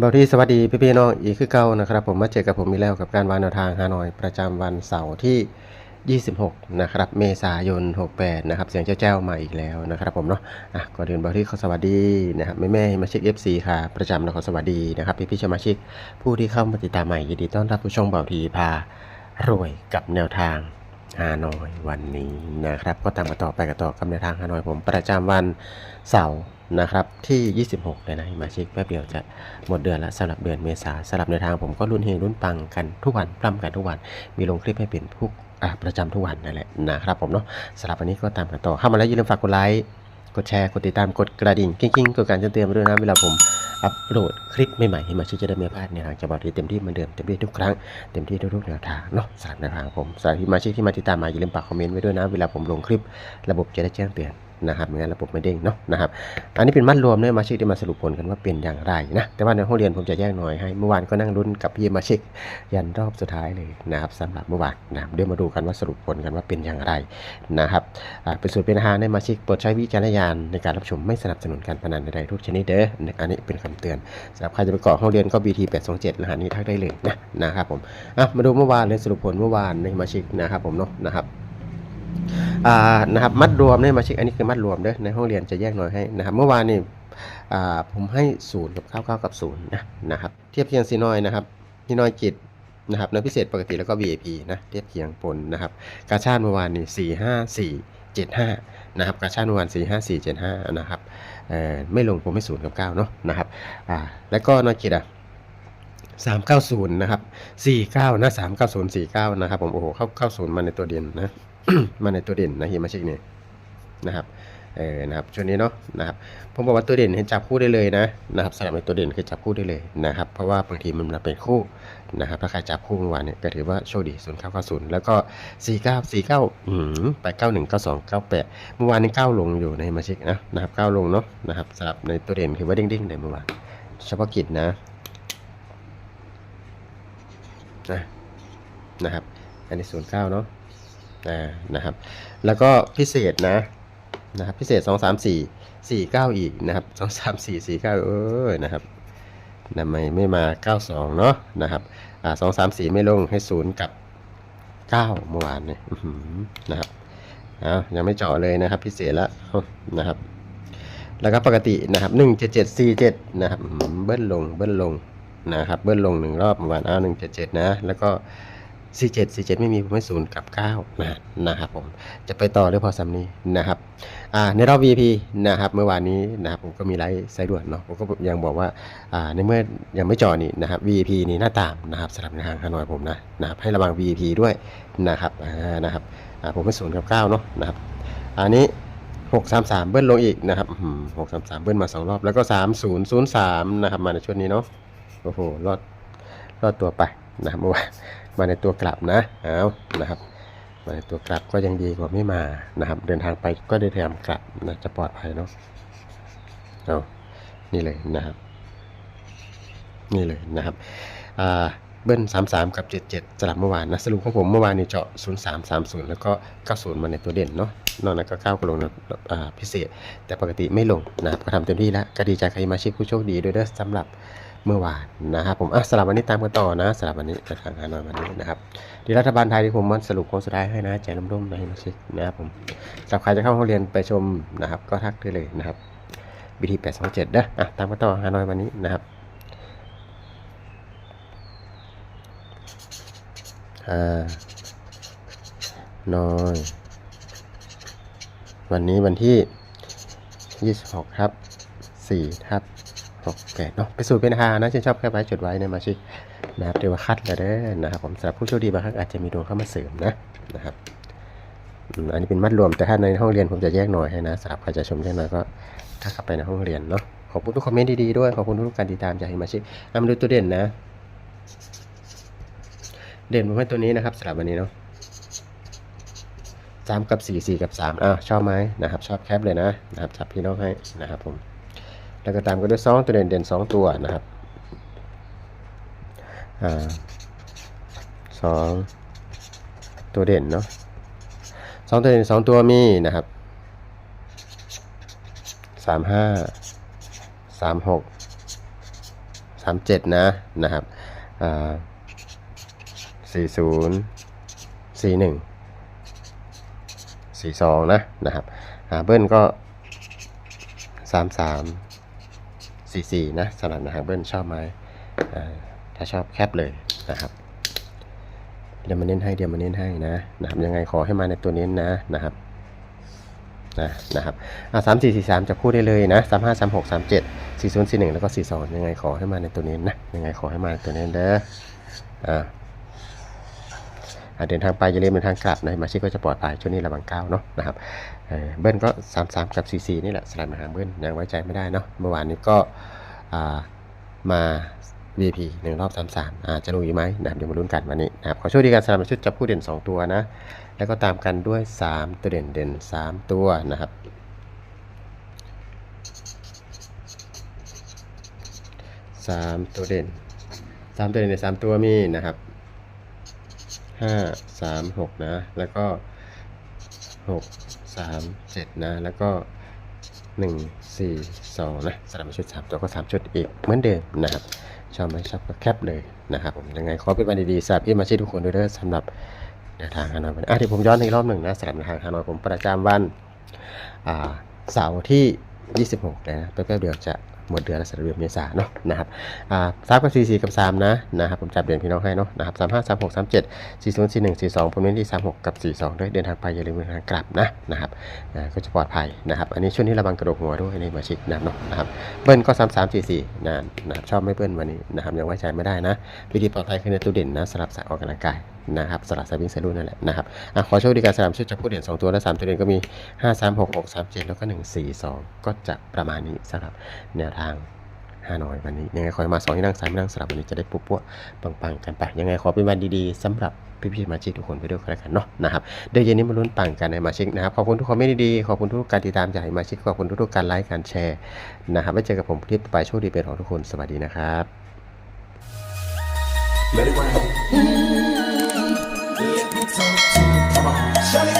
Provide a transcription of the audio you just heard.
บาวที่สวัสดีพี่พี่ๆน้องอีกคือเก่านะครับ ผมมาเจอกับผมอีกแล้วกับการวางแนวทางฮานอยประจำวันเสาร์ที่ 26 นะครับ เมษายน 68 นะครับ เสียงเจ้าๆมาอีกแล้วนะครับ ผมเนาะอะก่อนอื่นบาวที่ขอสวัสดีนะครับแม่แม่มาเช็ค FC ค่ะ ประจำแล้วขอสวัสดีนะครับพี่พี่ๆสมาชิกผู้ที่เข้ามาติดตามใหม่ยินดีต้อนรับผู้ชมบาวทีพารวยกับแนวทางฮานอยวันนี้นะครับ ก็ตามมาต่อไปกันต่อกับแนวทางฮานอยผมประจำวันเสาร์นะครับที่ 26เลยนะมาเช็คแป๊บเดียวจะหมดเดือนละสำหรับเดือนเมษาสำหรับในทางผมก็รุ่นเฮงรุ่นปังกันทุกวันปล้ำกันทุกวัน มีลงคลิปให้เป็นผู้ประจำทุกวันนั่นแหละนะครับผมเนาะสำหรับวันนี้ก็ตามกันต่อเข้ามาแล้วอย่าลืมฝากกดไลค์กดแชร์กดติดตามกดกระดิ่งกิ้งๆกดการแจ้งเตือนมด้วยนะเวลาผมอัปโหลดคลิปใหม่ๆให้มาช่วยจะได้ไม่พลาดในทางจะบอกที่เต็มที่เหมือนเดิมเต็มที่ทุกครั้งเต็มที่ทุกๆแนวทางเนาะสำหรับแนวทางผมสำหรับที่มาชิกที่มาติดตามมาอย่าลืมฝากคอมเมนต์ไว้ด้วยนะเวลาผมลงคลิป ระบบจะได้แจ้งเตือน นะครับไม่งั้นระบบไม่เด้งเนาะนะครับอันนี้เป็นมัดรวมเนี่ยมาเช็คที่มาสรุปผลกันว่าเป็นอย่างไรนะแต่ว่าในห้องเรียนผมจะแยกหน่อยให้เมื่อวานก็นั่งรุ้นกับพี่มาเช็คยันรอบสุดท้ายเลยนะครับสำหรับเมื่อวานนะเดี๋ยวมาดูกันว่าสรุปผลกันว่าเป็นอย่างไรนะครับอ่าเป็นส่วนเป็นอาหารในมาเช็คโปรดใช้วิจารณญาณในการรับชมไม่สนับสนุนการพนันใดๆทุกชนิดเด้ออันนี้เป็นคำเตือนสำหรับใครจะไปเกาะห้องเรียนก็ BT 827รหัสนี้ทักได้เลยนะนะครับผมอะมาดูเมื่อวานเลยสรุปผลเมื่อวานในมาเช็คนะครับผมเนาะนะครับ นะครับมัดรวมเนี่ยมาเช็คอันนี้คือมัดรวมเด้อในห้องเรียนจะแยกหน่อยให้นะครับเมื่อวานนี่ผมให้ศูนย์กับเก้าเก้ากับศูนย์นะนะครับเทียบเคียงซีน้อยนะครับซีน้อยจิตนะครับในพิเศษปกติแล้วก็ VIP นะเทียบเคียงปนนะครับกาชาติเมื่อวานนี่สี่ห้าสี่เจ็ดห้านะครับกาชาติเมื่อวานสี่ห้าสี่เจ็ดห้านะครับไม่ลงผมไม่ศูนย์กับเก้าเนาะนะครับแล้วก็นอยจิตอะสามเก้าศูนย์นะครับสี่เก้านะสามเก้าศูนย์สี่เก้านะครับผม โอ้โห เข้าเข้าศูนย์มาในตัวเด่นนะ มาในตัวเด่นนะเฮียมาชิกเนี่ยนะครับเออนะครับช่วงนี้เนาะนะครับผมบอกว่าตัวเด่นให้จับคู่ได้เลยนะนะครับสำหรับในตัวเด่นคือจับคู่ได้เลยนะครับ เพราะว่าบางทีมันมาเป็นคู่นะครับถ้าใครจับคู่เมื่อวานเนี่ยก็ถือว่าโชคดีศูนย์เก้าเก้าศูนย์แล้วก็สี่เก้าสี่เก้าอืมแปดเก้าหนึ่งเก้าสองเก้าแปดเมื่อวานนี้เก้าลงอยู่ในมาชิกนะนะครับเก้าลงเนาะนะครับสำหรับในตัวเด่นคือว่าเด้งๆเลยเมื่อวานเฉพาะกิจนะนะนะครับอันนี้ศูนย์เก้าเนาะ นะครับ แล้วก็พิเศษนะนะครับพิเศษ 2 3 4 4 9 อีกนะครับ2 3 4 4 9เออนะครับทำไมไม่มา 92 เนาะนะครับอ่า2 3 4 ไม่ลงให้ 0 กับ 9 เมื่อวานเนี่ยนะครับอ้าวยังไม่เจาะเลยนะครับ พิเศษละนะครับ แล้วก็ปกตินะครับ 1 7 7 4 7 นะครับอื้อหือเบิ้ลลงเบิ้ลลงนะครับเบิ้ลลงหนึ่งรอบเมื่อวานอ้าว1 7 7 นะ แล้วก็ 47 47 ไม่มีผมให้ศูนย์กับ9นะนะครับผมจะไปต่อด้วยพอซัมนี้นะครับอ่าในรอบ VIP นะครับเมื่อวานนี้นะครับผมก็มีไลฟ์ไซด์ด่วนเนาะผมก็ยังบอกว่าอ่าในเมื่อยังไม่จอนี่นะครับ VIP นี่หน้าตามนะครับสำหรับในทางฮานอยผมนะนะครับให้ระวัง VIP ด้วยนะครับอ่านะครับอ่าผมให้ศูนย์กับ9เนาะนะครับอันนี้633 เบิ้ลลงอีกนะครับอืม633 เบิ้ลมา 2 รอบ แล้วก็ 3003 นะครับ มาในช่วงนี้เนาะ โอ้โห รอด รอดตัวไปนะครับเมื่อวาน มาในตัวกลับนะเอานะครับ มาในตัวกลับก็ยังดีกว่าไม่มานะครับ เดินทางไปก็ได้แถมกลับนะจะปลอดภัยเนาะเอานี่เลยนะครับ นี่เลยนะครับอ่าเบิ้ลสามสามกับเจ็ดเจ็ดสลับเมื่อวานนะ สรุปของผมเมื่อวานนี้เจาะศูนย์สามสามศูนย์แล้วก็เก้าศูนย์มาในตัวเด่นเนาะ นอกนั้นก็เก้าก็ลงนอ่าพิเศษ แต่ปกติไม่ลงนะครับก็ทำเต็มที่แล้ว ก็ดีใจใครมาชิกผู้โชคดีด้วยเด้อสำหรับ เมื่อวานนะครับผมอะสลับวันนี้ตามกันต่อนะสลับวันนี้จะทางฮานอยวันนี้นะครับที่รัฐบาลไทยที่ผมมาสรุปโค้งสุดท้ายให้นะแจกน้ำร่มในมาชิกนะครับผมสำหรับใครจะเข้าห้องเรียนไปชมนะครับ ก็ทักได้เลยนะครับ BT 827เด้ออะตามกันต่อฮานอยวันนี้นะครับอ่านอยวันนี้วันที่ 26 ครับ4ทับ 68เนาะไปสู่เป็นทานะชื่นชอบแค่ไว้จดไว้ในมาชิกนะครับเดี๋ยวว่าคัดแล้วเด้อนะครับผมสำหรับผู้โชคดีบางครั้งอาจจะมีดวงเข้ามาเสริมนะนะครับอันนี้เป็นมัดรวมแต่ถ้าในห้องเรียนผมจะแยกหน่อยให้นะสำหรับใครจะชมแยกหน่อยก็ถ้าเข้าไปในห้องเรียนเนาะขอบคุณทุกคอมเมนต์ดีๆด้วยขอบคุณทุกการติดตามจากฮิมาชิเอามาดูตัวเด่นนะ เด่นผมให้ตัวนี้นะครับสำหรับวันนี้เนาะสามกับสี่สี่กับสามอ้าวชอบไหมนะครับ ชอบแคปเลยนะนะครับจับพี่น้องให้นะครับผม แล้วก็ตามกันด้วยสองตัวเด่นเด่นสองตัวนะครับอ่าสองตัวเด่นเนาะสองตัวเด่นสองตัวมีนะครับสามห้าสามหกสามเจ็ดนะนะครับสี่ศูนย์สี่หนึ่งสี่สองนะนะครับอ่าเบิ้ลก็สามสาม 44นะสำหรับนะครับเบิ้ลชอบไหมถ้าชอบแคปเลยนะครับเดี๋ยวมาเน้นให้เดี๋ยวมาเน้นให้นะนะครับยังไงขอให้มาในตัวเน้นนะนะครับนะนะครับอ่าสามสี่สี่สามจะพูดได้เลยนะสามห้าสามหกสามเจ็ดสี่ศูนย์สี่หนึ่งแล้วก็สี่สองยังไงขอให้มาในตัวเน้นนะยังไงขอให้มาในตัวเน้นเด้ออ่า เดินทางไปอย่าลืมเดินทางกลับนะมาชิกก็จะปลอดภัยช่วงนี้ระวังก้าวเนาะนะครับเบิ้ลก็สามสามกับสี่สี่นี่แหละสลับมาหาเบิ้ลยังไว้ใจไม่ได้เนาะเมื่อวานนี้ก็อ่ามา VP หนึ่งรอบสามสามอาจจะรู้อยู่ไหมนะครับเดี๋ยวมาลุ้นกันวันนี้นะครับขอโชคดีกันสำหรับชุดจับผู้เด่น 2 ตัวนะ แล้วก็ตามกันด้วย 3 ตัวเด่นเด่น 3 ตัวนะครับ3ตัวเด่น3ตัวเด่นใน3ตัวมีนะครับ 5 3 6นะ แล้วก็6 3 7นะ แล้วก็1 4 2นะสำหรับชุด3ตัวก็3ชุดอีกเหมือนเดิมนะครับ ชอบไหมชอบก็แคปเลยนะครับผมยังไงขอเป็นวันดีๆสำหรับพี่มาชีทุกคนด้วยเด้อสำหรับแนวทางฮานอยวันอะเดี๋ยวผมย้อนอีกรอบหนึ่งนะสำหรับแนวทางฮานอยผมประจำวันอ่าเสาร์ที่ 26เลยนะแป๊บๆเดียวจะ หมดเดือนแล้วสำหรับเดือนเมษาเนาะนะครับอ่าสามกับสี่สี่กับสามนะนะครับผมจับเดือนพี่น้องให้เนาะนะครับสามห้าสามหกสามเจ็ดสี่ศูนย์สี่หนึ่งสี่สองผมเน้นที่สามหกกับสี่สองด้วยเดินทางไปอย่าลืมเดินทางกลับนะนะครับอ่าก็จะปลอดภัยนะครับ อันนี้ช่วงนี้ระวังกระดูกหัวด้วยในมาชิกนะเนาะนะครับเบิ้ลก็สามสามสี่สี่นะนะครับชอบไม่เบิ้ลวันนี้นะครับยังไว้ใจไม่ได้นะวิธีปลอดภัยคือในตู้เด่นนะสำหรับสายออกกำลังกาย นะครับสำหรับสวิ่งสายรุ่นนั่นแหละนะครับอะขอโชคดีการสลับชุดจากผู้เด่น2 ตัวและ 3 ตัวเด่นก็มี 5 3 6 6 3 7 แล้วก็ 1 4 2 ก็จะประมาณนี้สำหรับแนวทางฮาน้อยวันนี้ ยังไงขอมาสองที่นั่งซ้ายไม่นั่งสลับวันนี้จะได้ปุ๊บปั๊วปังๆกันไปยังไงขอเป็นวันดีๆสำหรับพี่ๆสมาชิกทุกคนไปด้วยกันกันเนาะนะครับเดี๋ยวเย็นนี้มาลุ้นปังกันในมาชิกนะครับขอบคุณทุกคอมเมนต์ดีๆขอบคุณทุกการติดตามจากมาชิกขอบคุณทุกๆการไลค์การแชร์นะครับไว้เจอกับผมคลิปต่อไปโชคดีเป็นของทุกคนสวัสดีนะครับ シャレ